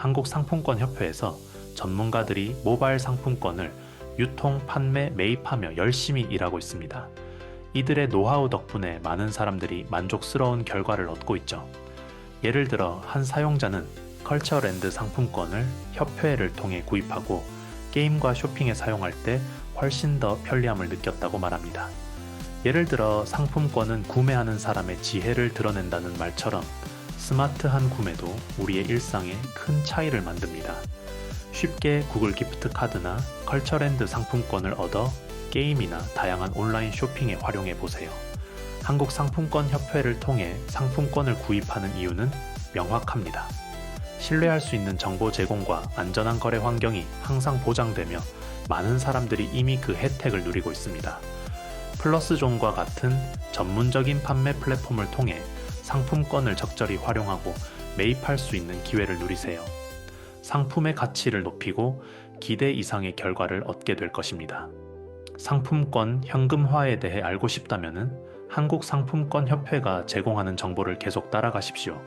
한국상품권협회에서 전문가들이 모바일 상품권을 유통, 판매, 매입하며 열심히 일하고 있습니다. 이들의 노하우 덕분에 많은 사람들이 만족스러운 결과를 얻고 있죠. 예를 들어 한 사용자는 컬처랜드 상품권을 협회를 통해 구입하고 게임과 쇼핑에 사용할 때 훨씬 더 편리함을 느꼈다고 말합니다. 예를 들어 상품권은 구매하는 사람의 지혜를 드러낸다는 말처럼 스마트한 구매도 우리의 일상에 큰 차이를 만듭니다. 쉽게 구글 기프트 카드나 컬처랜드 상품권을 얻어 게임이나 다양한 온라인 쇼핑에 활용해 보세요. 한국 상품권 협회를 통해 상품권을 구입하는 이유는 명확합니다. 신뢰할 수 있는 정보 제공과 안전한 거래 환경이 항상 보장되며 많은 사람들이 이미 그 혜택을 누리고 있습니다. 플러스존과 같은 전문적인 판매 플랫폼을 통해 상품권을 적절히 활용하고 매입할 수 있는 기회를 누리세요. 상품의 가치를 높이고 기대 이상의 결과를 얻게 될 것입니다. 상품권 현금화에 대해 알고 싶다면 한국상품권협회가 제공하는 정보를 계속 따라가십시오.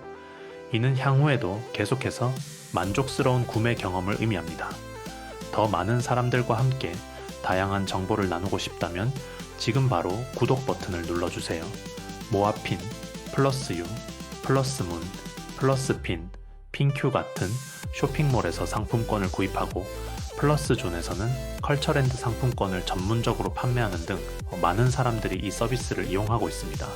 이는 향후에도 계속해서 만족스러운 구매 경험을 의미합니다. 더 많은 사람들과 함께 다양한 정보를 나누고 싶다면 지금 바로 구독 버튼을 눌러주세요. 모아핀, 플러스 유, 플러스 문, 플러스 핀, 핑큐 같은 쇼핑몰에서 상품권을 구입하고 플러스 존에서는 컬처랜드 상품권을 전문적으로 판매하는 등 많은 사람들이 이 서비스를 이용하고 있습니다.